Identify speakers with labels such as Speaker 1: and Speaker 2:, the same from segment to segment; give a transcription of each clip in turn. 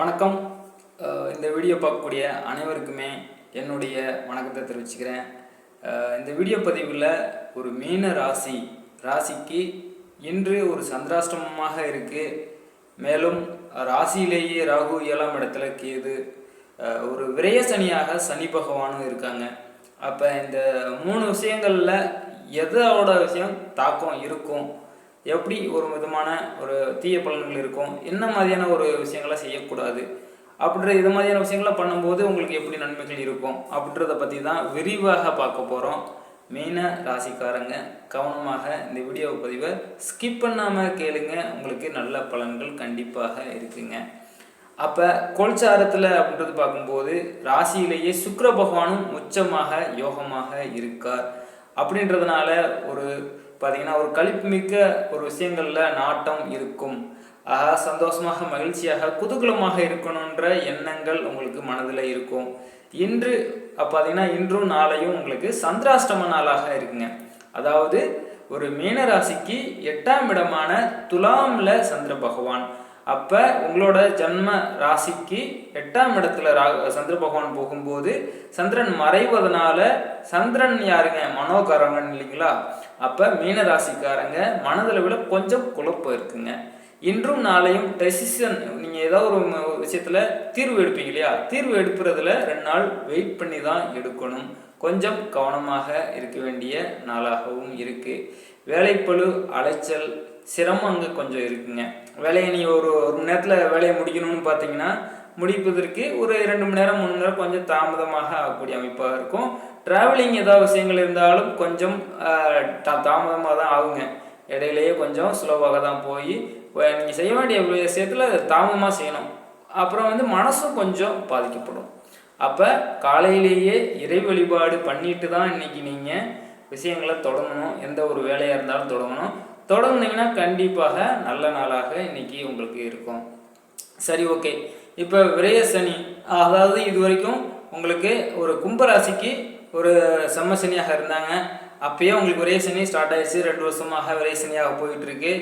Speaker 1: வணக்கம். இந்த வீடியோ பார்க்கக்கூடிய அனைவருக்குமே என்னுடைய வணக்கத்தை தெரிவிச்சுக்கிறேன். இந்த வீடியோ பதிவில் ஒரு மீன ராசி ராசிக்கு இன்று ஒரு சந்திராஷ்டமமாக இருக்குது மேலும் ராசியிலேயே ராகு ஏழாம் இடத்துல கேது ஒரு விரய சனியாக சனி பகவானும் இருக்காங்க. அப்போ இந்த மூணு விஷயங்களில் எதோட விஷயம் தாக்கம் இருக்கும்? எப்படி ஒரு விதமான ஒரு தீய பலன்கள் இருக்கும்? என்ன மாதிரியான ஒரு விஷயங்களை செய்யக்கூடாது? அப்படின்ற இது மாதிரியான விஷயங்களை பண்ணும்போது உங்களுக்கு எப்படி நன்மைகள் இருக்கும்? அப்படின்றத பற்றி தான் விரிவாக பார்க்க போகிறோம் மீன ராசிக்காரங்க கவனமாக இந்த வீடியோ பதிவை ஸ்கிப் பண்ணாமல் கேளுங்க. உங்களுக்கு நல்ல பலன்கள் கண்டிப்பாக இருக்குங்க. அப்போ கோல்சாரத்தில் அப்படின்றது பார்க்கும்போது ராசியிலேயே சுக்கர பகவானும் உச்சமாக யோகமாக இருக்கார். அப்படின்றதுனால ஒரு பார்த்தீங்கன்னா ஒரு களிப்புமிக்க ஒரு விஷயங்களில் நாட்டம் இருக்கும். ஆக சந்தோஷமாக மகிழ்ச்சியாக குதூகலமாக இருக்கணுன்ற எண்ணங்கள் உங்களுக்கு மனதில் இருக்கும். இன்று பார்த்தீங்கன்னா இன்றும் நாளையும் உங்களுக்கு சந்திராஷ்டம நாளாக இருக்குங்க. அதாவது ஒரு மீனராசிக்கு எட்டாம் இடமான துலாம்ல சந்திர பகவான். அப்போ உங்களோட ஜன்ம ராசிக்கு எட்டாம் இடத்துல ரா- சந்திர பகவான் போகும்போது சந்திரன் மறைவதனால சந்திரன் யாருங்க? மனோகாரங்கன்னு இல்லைங்களா? அப்போ மீன ராசிக்காரங்க மனதளவில் கொஞ்சம் குழப்பம் இருக்குங்க. இன்றும் நாளையும் டெசிஷன் நீங்கள் ஏதோ ஒரு விஷயத்தில் தீர்வு எடுப்பீங்க இல்லையா? தீர்வு எடுப்புறதுல ரெண்டு நாள் வெயிட் பண்ணி தான் எடுக்கணும். கொஞ்சம் கவனமாக இருக்க வேண்டிய நாளாகவும் இருக்குது வேலைப்பளு அலைச்சல் சிரமம் அங்கே கொஞ்சம் இருக்குங்க. வேலையை நீ ஒரு ஒரு மணி நேரத்தில் வேலையை முடிக்கணும்னு பார்த்தீங்கன்னா முடிப்பதற்கு ஒரு ரெண்டு மணி நேரம் மூணு மணி நேரம் கொஞ்சம் தாமதமாக ஆகக்கூடிய அமைப்பாக இருக்கும். ட்ராவலிங் ஏதாவது விஷயங்கள் இருந்தாலும் கொஞ்சம் தாமதமாக தான் ஆகுங்க. இடையிலேயே கொஞ்சம் ஸ்லோவாக தான் போய் நீங்கள் செய்ய வேண்டிய விஷயத்தில் தாமதமாக செய்யணும். அப்புறம் வந்து மனசும் கொஞ்சம் பாதிக்கப்படும். அப்போ காலையிலேயே இறை வழிபாடு பண்ணிட்டு தான் இன்னைக்கு நீங்கள் விஷயங்களை தொடங்கணும். எந்த ஒரு வேலையாக இருந்தாலும் தொடங்கணும். தொடங்குனீங்கன்னா கண்டிப்பாக நல்ல நாளாக இன்னைக்கு உங்களுக்கு இருக்கும். சரி ஓகே. இப்போ விரய சனி அதாவது இது வரைக்கும் உங்களுக்கு ஒரு கும்பராசிக்கு ஒரு செம்ம சனியாக இருந்தாங்க. அப்பயே உங்களுக்கு விரய சனி ஸ்டார்ட் ஆயிடுச்சு. ரெண்டு வருஷமாக விரய சனியாக போயிட்டு இருக்கு.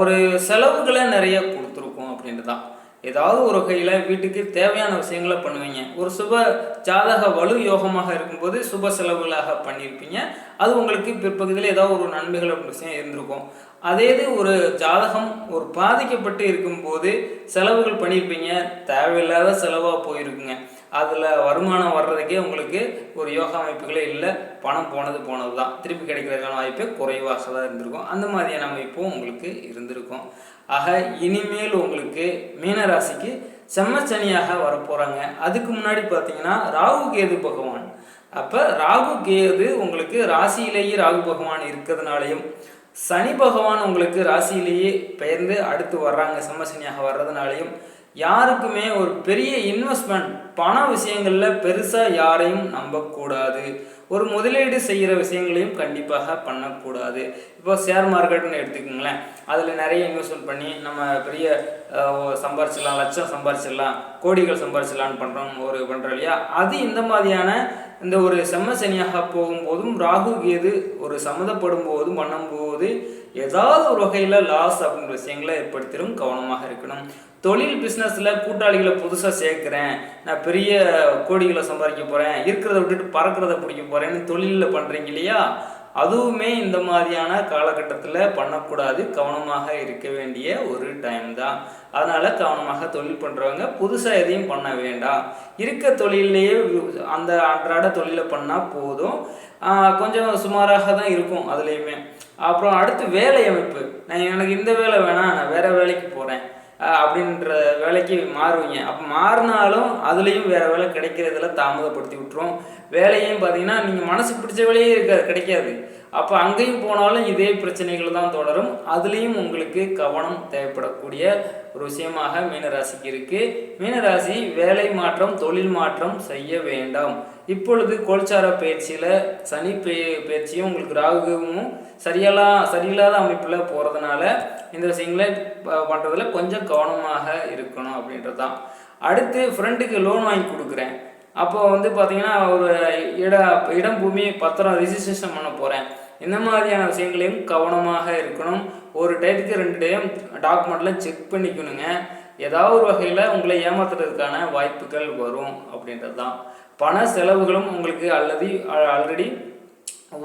Speaker 1: ஒரு செலவுகளை நிறைய கொடுத்துருக்கோம் அப்படின்ட்டு தான் ஏதாவது ஒரு வகையில் வீட்டுக்கு தேவையான விஷயங்களை பண்ணுவீங்க. ஒரு சுப ஜாதக வலு யோகமாக இருக்கும்போது சுப செலவுகளாக பண்ணியிருப்பீங்க அது உங்களுக்கு பிற்பகுதியில் ஏதாவது ஒரு நன்மைகள் அப்படி விஷயம் இருந்திருக்கும். அதே இது ஒரு ஜாதகம் ஒரு பாதிக்கப்பட்டு இருக்கும்போது செலவுகள் பண்ணியிருப்பீங்க தேவையில்லாத செலவாக போயிருக்குங்க. அதில் வருமானம் வர்றதுக்கே உங்களுக்கு ஒரு யோகா அமைப்புகளே இல்லை பணம் போனது போனது தான் திருப்பி கிடைக்கிறதுக்கான வாய்ப்பு குறைவாக தான் இருந்திருக்கும். அந்த மாதிரியான அமைப்பும் உங்களுக்கு இருந்திருக்கும். ஆக இனிமேல் உங்களுக்கு மீனராசிக்கு செம்மச்சனியாக வரப்போகிறாங்க அதுக்கு முன்னாடி பார்த்தீங்கன்னா ராகு கேது பகவான். அப்போ ராகு கேது உங்களுக்கு ராசியிலேயே ராகு பகவான் இருக்கிறதுனாலையும் சனி பகவான் உங்களுக்கு ராசியிலேயே பெயர்ந்து அடுத்து வர்றாங்க. செம்மசனியாக வர்றதுனாலையும் யாருக்குமே ஒரு பெரிய இன்வெஸ்ட்மெண்ட் பண விஷயங்களில் பெருசாக யாரையும் நம்பக்கூடாது. ஒரு முதலீடு செய்கிற விஷயங்களையும் கண்டிப்பாக பண்ணக்கூடாது. இப்போ ஷேர் மார்க்கெட்னு எடுத்துக்கோங்களேன். அதில் நிறைய இன்வெஸ்ட்மெண்ட் பண்ணி நம்ம பெரிய சம்பாரிச்சிடலாம் லட்சம் சம்பாரிச்சிடலாம் கோடிகள் சம்பாரிச்சிடலான்னு பண்ணுறோம் ஒரு பண்ணுறோம் இல்லையா? அது இந்த மாதிரியான இந்த ஒரு செம்ம சனியாக போகும்போதும் ராகு கேது ஒரு சம்மதப்படும் போதும் பண்ணும்போது ஏதாவது ஒரு வகையில் லாஸ் அப்படிங்கிற விஷயங்களை ஏற்படுத்திடும் கவனமாக இருக்கணும். தொழில் பிஸ்னஸில் கூட்டாளிகளை புதுசாக சேர்க்குறேன் நான் பெரிய கோடிகளை சம்பாதிக்க போகிறேன் இருக்கிறத விட்டுட்டு பறக்கிறத பிடிக்க போகிறேன்னு தொழிலில் பண்ணுறீங்க இல்லையா? அதுவுமே இந்த மாதிரியான காலகட்டத்தில் பண்ணக்கூடாது. கவனமாக இருக்க வேண்டிய ஒரு டைம் தான். அதனால் கவனமாக தொழில் பண்ணுறவங்க புதுசாக எதையும் பண்ண வேண்டாம். இருக்க தொழிலையே அந்த அன்றாட தொழிலை பண்ணால் போதும். கொஞ்சம் சுமாராக தான் இருக்கும் அதுலேயுமே. அப்புறம் அடுத்து வேலை அமைப்பு நான் எனக்கு இந்த வேலை வேணாம் நான் வேறு வேலைக்கு போகிறேன் அப்படின்ற வேலைக்கு மாறுவீங்க. அப்போ மாறினாலும் அதுலேயும் வேற வேலை கிடைக்கிறதுல தாமதப்படுத்தி விட்டுரும். வேலையும் பார்த்தீங்கன்னா நீங்கள் மனசுக்கு பிடிச்ச வேலையே இருக்காது கிடைக்காது. அப்போ அங்கேயும் போனாலும் இதே பிரச்சனைகள் தான் தொடரும். அதுலேயும் உங்களுக்கு கவனம் தேவைப்படக்கூடிய ஒரு விஷயமாக மீனராசிக்கு இருக்கு. மீனராசி வேலை மாற்றம் தொழில் மாற்றம் செய்ய வேண்டாம். இப்பொழுது கோல்சார பயிற்சியில் சனி பெய- பயிற்சியும் உங்களுக்கு ராகுவும் சரியெல்லாம் சரியில்லாத அமைப்பில் போகிறதுனால இந்த விஷயங்களை பண்ணுறதுல கொஞ்சம் கவனமாக இருக்கணும் அப்படின்றது தான் அடுத்து ஃப்ரெண்டுக்கு லோன் வாங்கி கொடுக்குறேன். அப்போ வந்து பார்த்தீங்கன்னா ஒரு இட இடம் பூமி பத்திரம் ரிஜிஸ்ட்ரேஷன் பண்ண போகிறேன் இந்த மாதிரியான விஷயங்களையும் கவனமாக இருக்கணும். ஒரு டயத்துக்கு ரெண்டு டேம் டாக்குமெண்ட்லாம் செக் பண்ணிக்கணுங்க. ஏதாவது ஒரு வகையில் உங்களை ஏமாத்துறதுக்கான வாய்ப்புகள் வரும் அப்படின்றது தான் பண செலவுகளும் உங்களுக்கு அல்லது ஆல்ரெடி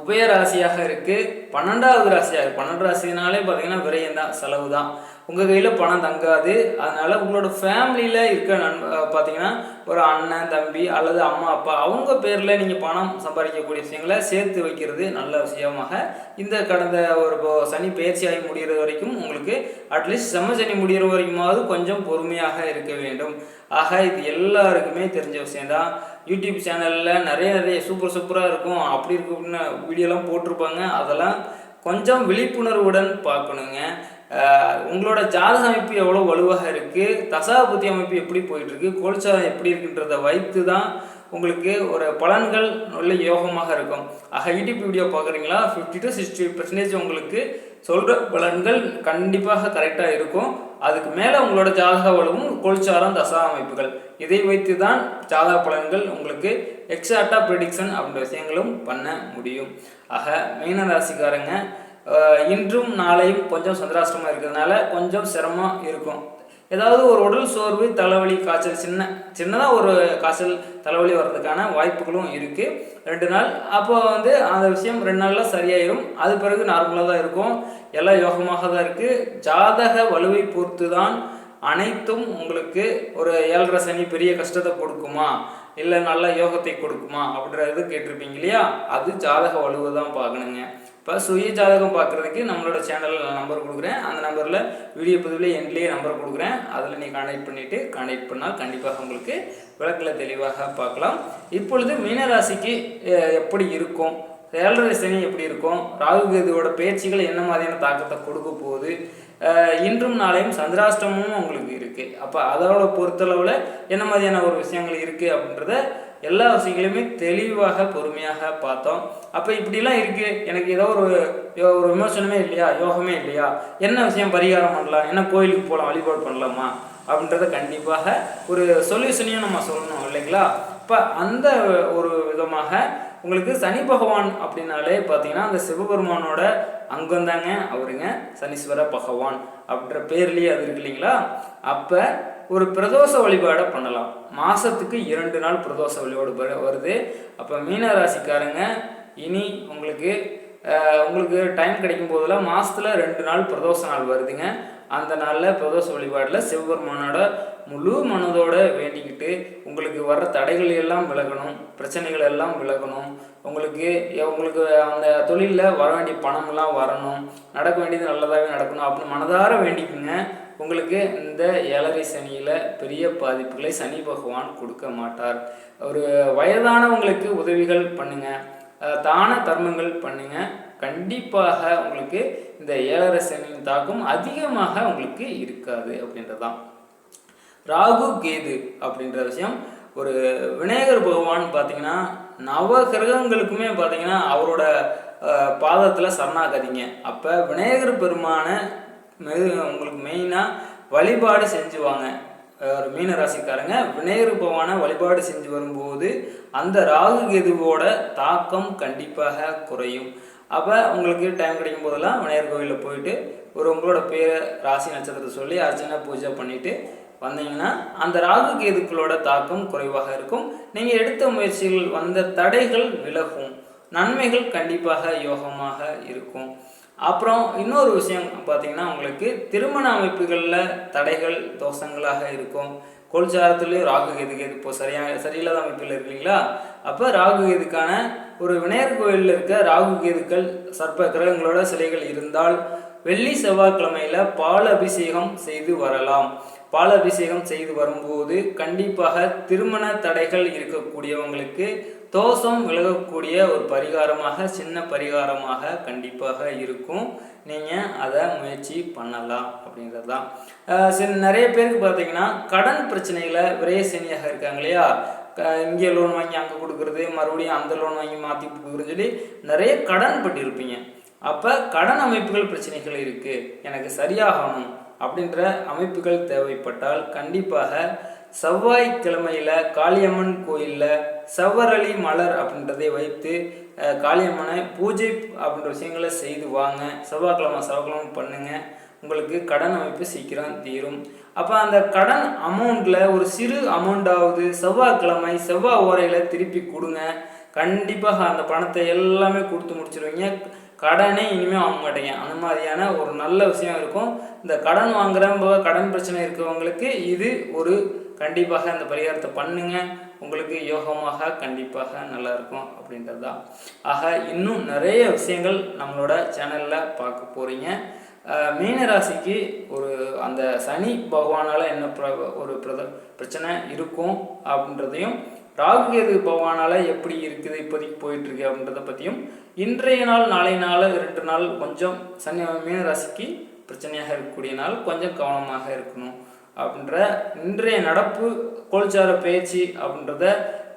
Speaker 1: உபய ராசியாக இருக்கு. பன்னெண்டாவது ராசியாக இருக்குது பன்னெண்டு ராசினாலே பார்த்தீங்கன்னா விரயம் தான் செலவு தான் உங்கள் கையில் பணம் தங்காது. அதனால் உங்களோட ஃபேமிலியில் இருக்க நண் பார்த்தீங்கன்னா ஒரு அண்ணன் தம்பி அல்லது அம்மா அப்பா அவங்க பேரில் நீங்கள் பணம் சம்பாதிக்கக்கூடிய விஷயங்களை சேர்த்து வைக்கிறது நல்ல விஷயமாக. இந்த கடந்த ஒரு இப்போ சனி பயிற்சியாகி முடிகிற வரைக்கும் உங்களுக்கு அட்லீஸ்ட் செம்ம சனி முடிகிற வரைக்குமாவது கொஞ்சம் பொறுமையாக இருக்க வேண்டும். ஆக இது எல்லாருக்குமே தெரிஞ்ச விஷயம்தான். யூடியூப் சேனலில் நிறைய நிறைய சூப்பர் சூப்பராக இருக்கும். அப்படி இருக்கு வீடியோலாம் போட்டிருப்பாங்க. அதெல்லாம் கொஞ்சம் விழிப்புணர்வுடன் பார்க்கணுங்க. உங்களோட ஜாதக அமைப்பு எவ்வளோ வலுவாக இருக்குது தசாபுத்தி அமைப்பு எப்படி போயிட்டுருக்கு? கோல்சாரம் எப்படி இருக்குன்றதை வைத்து தான் உங்களுக்கு ஒரு பலன்கள் நல்ல யோகமாக இருக்கும். ஆக யூடியூப் வீடியோ பார்க்குறீங்களா? ஃபிஃப்டி டு சிக்ஸ்டி பர்சன்டேஜ் உங்களுக்கு சொல்கிற பலன்கள் கண்டிப்பாக கரெக்டாக இருக்கும். அதுக்கு மேலே உங்களோட ஜாதக வலுவும் கோல்சாரம் தசா அமைப்புகள். இதை வைத்து தான் ஜாதக பலன்கள் உங்களுக்கு எக்ஸாக்டாக ப்ரிடிக்ஷன் அப்படின்ற விஷயங்களும் பண்ண முடியும். ஆக மீன ராசிக்காரங்க இன்றும் நாளையும் கொஞ்சம் சந்திராஷ்டமாக இருக்கிறதுனால கொஞ்சம் சிரமம் இருக்கும். ஏதாவது ஒரு உடல் சோர்வு தலைவலி காய்ச்சல் சின்ன சின்னதாக ஒரு காய்ச்சல் தலைவலி வர்றதுக்கான வாய்ப்புகளும் இருக்குது ரெண்டு நாள் அப்போ வந்து அந்த விஷயம் ரெண்டு நாளில் சரியாயிரும். அது பிறகு நார்மலாக தான் இருக்கும். எல்லாம் யோகமாக தான் இருக்குது ஜாதக வலுவை பொறுத்து தான் அனைத்தும் உங்களுக்கு ஒரு ஏழரை சனி பெரிய கஷ்டத்தை கொடுக்குமா? இல்லை நல்ல யோகத்தை கொடுக்குமா? அப்படின்றது கேட்டிருப்பீங்க இல்லையா? அது ஜாதக வலுவை தான் பார்க்கணுங்க. இப்போ சுய ஜாதகம் பார்க்குறதுக்கு நம்மளோட சேனலில் நான் நம்பர் கொடுக்குறேன். அந்த நம்பரில் வீடியோ பதிவில் எண்ட்லேயே நம்பர் கொடுக்குறேன். அதில் நீ கான்டாக்ட் பண்ணிவிட்டு கான்டாக்ட் பண்ணால் கண்டிப்பாக உங்களுக்கு விளக்கில் தெளிவாக பார்க்கலாம். இப்பொழுது மீனராசிக்கு எப்படி இருக்கும்? ஏழரை சனி எப்படி இருக்கும்? ராகு கேதுவோட பேச்சுகள் என்ன மாதிரியான தாக்கத்தை கொடுக்க போகுது? இன்றும் நாளையும் சந்திராஷ்டமும் உங்களுக்கு இருக்குது அப்போ அதோட பொறுத்தளவில் என்ன மாதிரியான ஒரு விஷயங்கள் இருக்குது அப்படின்றத எல்லா விஷயங்களையுமே தெளிவாக பொறுமையாக பார்த்தோம். அப்போ இப்படிலாம் இருக்குது எனக்கு ஏதோ ஒரு யோ- ஒரு விமர்சனமே இல்லையா? யோகமே இல்லையா? என்ன விஷயம் பரிகாரம் பண்ணலாம்? என்ன கோயிலுக்கு போகலாம் வழிபாடு பண்ணலாமா? அப்படின்றத கண்டிப்பாக ஒரு சொல்யூஷனையும் நம்ம சொல்லணும் இல்லைங்களா? இப்போ அந்த ஒரு விதமாக உங்களுக்கு சனி பகவான் அப்படின்னாலே பார்த்தீங்கன்னா அந்த சிவபெருமானோட அங்கம் தாங்க அவருங்க சனீஸ்வர பகவான் அப்படின்ற பேர்லேயே அது இருக்கு இல்லைங்களா? அப்போ ஒரு பிரதோஷ வழிபாடை பண்ணலாம். மாதத்துக்கு இரண்டு நாள் பிரதோஷ வழிபாடு வருது. அப்போ மீன ராசிக்காரங்க இனி உங்களுக்கு உங்களுக்கு டைம் கிடைக்கும் போதெல்லாம் மாதத்தில் ரெண்டு நாள் பிரதோஷ நாள் வருதுங்க. அந்த நாளில் பிரதோஷ வழிபாடில் சிவபெருமானோட முழு மனதோடு வேண்டிக்கிட்டு உங்களுக்கு வர்ற தடைகள் எல்லாம் விலகணும் பிரச்சனைகள் எல்லாம் விலகணும். உங்களுக்கு உங்களுக்கு அந்த தொழிலில் வர வேண்டிய பணம்லாம் வரணும். நடக்க வேண்டியது நல்லதாகவே நடக்கணும். அப்படின்னு மனதார வேண்டிக்குங்க. உங்களுக்கு இந்த ஏழரை சனியில் பெரிய பாதிப்புகளை சனி பகவான் கொடுக்க மாட்டார். ஒரு வயதானவங்களுக்கு உதவிகள் பண்ணுங்கள் தான தர்மங்கள் பண்ணுங்கள் கண்டிப்பாக உங்களுக்கு இந்த ஏழரை சனியின் தாக்கம் அதிகமாக உங்களுக்கு இருக்காது அப்படின்றதான் ராகு கேது அப்படின்ற விஷயம். ஒரு விநாயகர் பகவான் பார்த்தீங்கன்னா நவ கிரகங்களுக்குமே பார்த்தீங்கன்னா அவரோட பாதத்தில் சரணாகதிங்க. அப்போ விநாயகர் பெருமானை மெது உங்களுக்கு மெயினாக வழிபாடு செஞ்சுவாங்க. ஒரு மீன ராசிக்காரங்க விநாயகர் பகவானை வழிபாடு செஞ்சு வரும்போது அந்த ராகு கேதுவோட தாக்கம் கண்டிப்பாக குறையும். அப்போ உங்களுக்கு டைம் கிடைக்கும் போதெல்லாம் விநாயகர் கோவிலில் போயிட்டு ஒரு உங்களோட பேரை ராசி நட்சத்திரத்தை சொல்லி அர்ச்சனை பூஜை பண்ணிட்டு வந்தீங்கன்னா அந்த ராகு கேதுக்களோட தாக்கம் குறைவாக இருக்கும். நீங்கள் எடுத்த முயற்சிகள் வந்த தடைகள் விலகும். நன்மைகள் கண்டிப்பாக யோகமாக இருக்கும். அப்புறம் இன்னொரு விஷயம் பார்த்தீங்கன்னா உங்களுக்கு திருமண அமைப்புகளில் தடைகள் தோஷங்களாக இருக்கும். கோல்சாரத்துலேயும் ராகு கேதுக்கு இப்போ சரியாக சரியில்லாத அமைப்பில் இருக்கீங்களா? அப்போ ராகு கேதுக்கான ஒரு விநாயகர் கோயிலில் இருக்க ராகு கேதுக்கள் சர்ப்ப கிரகங்களோட சிலைகள் இருந்தால் வெள்ளி செவ்வாய்க்கிழமையில் பால் அபிஷேகம் செய்து வரலாம். பால் அபிஷேகம் செய்து வரும்போது கண்டிப்பாக திருமண தடைகள் இருக்கக்கூடியவங்களுக்கு தோஷம் விலகக்கூடிய ஒரு பரிகாரமாக சின்ன பரிகாரமாக கண்டிப்பாக இருக்கும். நீங்கள் அதை முயற்சி பண்ணலாம் அப்படின்றது தான் சில நிறைய பேருக்கு பார்த்தீங்கன்னா கடன் பிரச்சனைகளை விரயசனியாக இருக்காங்க இல்லையா? க- இங்கே லோன் வாங்கி அங்கே கொடுக்குறது மறுபடியும் அந்த லோன் வாங்கி மாற்றி கொடுக்குறதுன்னு சொல்லி நிறைய கடன் பட்டிருப்பீங்க. அப்போ கடன் அமைப்புகள் பிரச்சனைகள் இருக்குது எனக்கு சரியாகணும் அப்படின்ற அமைப்புகள் தேவைப்பட்டால் கண்டிப்பாக செவ்வாய்க்கிழமையில காளியம்மன் கோயிலில் செவ்வரளி மலர் அப்படின்றதை வைத்து காளியம்மனை பூஜை அப்படின்ற விஷயங்களை செய்து வாங்க. செவ்வாய்க்கிழமை செவ்வாய்க்கிழமை பண்ணுங்க. உங்களுக்கு கடன் அமைப்பு சீக்கிரம் தீரும். அப்போ அந்த கடன் அமௌண்ட்டில் ஒரு சிறு அமௌண்ட்டாவது செவ்வாய்க்கிழமை செவ்வாய் ஓரையில் திருப்பி கொடுங்க. கண்டிப்பாக அந்த பணத்தை எல்லாமே கொடுத்து முடிச்சிருவீங்க. கடனே இனிமேல் வாங்க மாட்டேங்க. அந்த மாதிரியான ஒரு நல்ல விஷயம் இருக்கும். இந்த கடன் வாங்குறவங்க கடன் பிரச்சனை இருக்கிறவங்களுக்கு இது ஒரு கண்டிப்பாக அந்த பரிகாரத்தை பண்ணுங்க. உங்களுக்கு யோகமாக கண்டிப்பாக நல்லாயிருக்கும் அப்படின்றது தான் ஆக இன்னும் நிறைய விஷயங்கள் நம்மளோட சேனலில் பார்க்க போகிறீங்க மீன ராசிக்கு ஒரு அந்த சனி பகவானால் என்ன பிர- ஒரு பிரத பிரச்சனை இருக்கும் அப்படின்றதையும் ராகு கேது பகவானால் எப்படி இருக்குது இப்போதைக்கு போயிட்டு இருக்கு அப்படின்றத பற்றியும் இன்றைய நாள் நாளை நாள் இரண்டு நாள் கொஞ்சம் சனி மீன ராசிக்கு பிரச்சனையாக இருக்கக்கூடிய நாள் கொஞ்சம் கவனமாக இருக்கணும் அப்படின்ற இன்றைய நடப்பு கோல்சார பேச்சு அப்படின்றத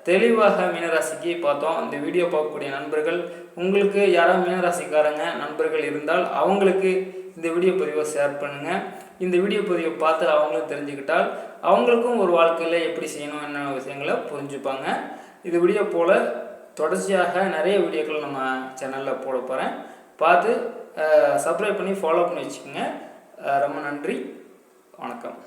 Speaker 1: தெளிவாக மீனராசிக்கு பார்த்தோம். இந்த வீடியோ பார்க்கக்கூடிய நண்பர்கள் உங்களுக்கு யாராவது மீனராசிக்காரங்க நண்பர்கள் இருந்தால் அவங்களுக்கு இந்த வீடியோ பதிவை ஷேர் பண்ணுங்கள் இந்த வீடியோ பதிவை பார்த்து அவங்களும் தெரிஞ்சுக்கிட்டால் அவங்களுக்கும் ஒரு வாழ்க்கையில் எப்படி செய்யணும் என்ன விஷயங்களை புரிஞ்சுப்பாங்க. இது வீடியோ போல் தொடர்ச்சியாக நிறைய வீடியோக்கள் நம்ம சேனலில் போட போகிறேன் பார்த்து சப்ஸ்கிரைப் பண்ணி ஃபாலோ பண்ணி வச்சுக்கோங்க. ரொம்ப நன்றி. வணக்கம்.